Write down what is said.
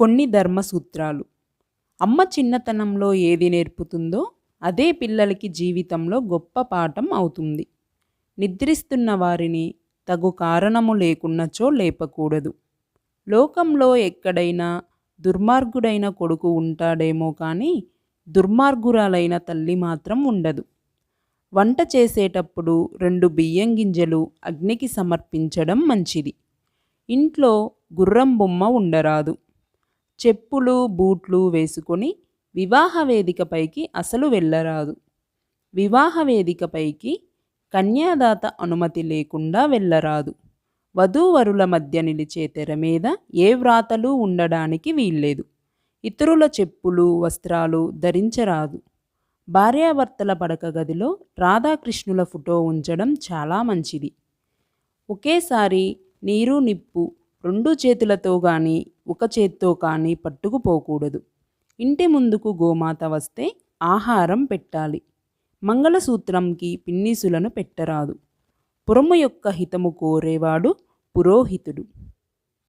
కొన్ని ధర్మసూత్రాలు. అమ్మ చిన్నతనంలో ఏది నేర్పుతుందో అదే పిల్లలకి జీవితంలో గొప్ప పాఠం అవుతుంది. నిద్రిస్తున్న వారిని తగు కారణము లేకున్నచో లేపకూడదు. లోకంలో ఎక్కడైనా దుర్మార్గుడైన కొడుకు ఉంటాడేమో కానీ దుర్మార్గురాలైన తల్లి మాత్రం ఉండదు. వంట చేసేటప్పుడు రెండు బియ్యం గింజలు అగ్నికి సమర్పించడం మంచిది. ఇంట్లో గుర్రం బొమ్మ ఉండరాదు. చెప్పులు బూట్లు వేసుకొని వివాహ వేదికపైకి అసలు వెళ్ళరాదు. వివాహ వేదికపైకి కన్యాదాత అనుమతి లేకుండా వెళ్ళరాదు. వధూవరుల మధ్య నిలిచే తెర మీద ఏ వ్రాతలు ఉండడానికి వీల్లేదు. ఇతరుల చెప్పులు వస్త్రాలు ధరించరాదు. భార్యాభర్తల పడక గదిలో రాధాకృష్ణుల ఫోటో ఉంచడం చాలా మంచిది. ఒకేసారి నీరు నిప్పు రెండు చేతులతో కానీ ఒక చేత్తో కానీ పట్టుకుపోకూడదు ఇంటి ముందుకు గోమాత వస్తే ఆహారం పెట్టాలి. మంగళసూత్రంకి పిన్నీసులను పెట్టరాదు. పురము యొక్క హితము కోరేవాడు పురోహితుడు.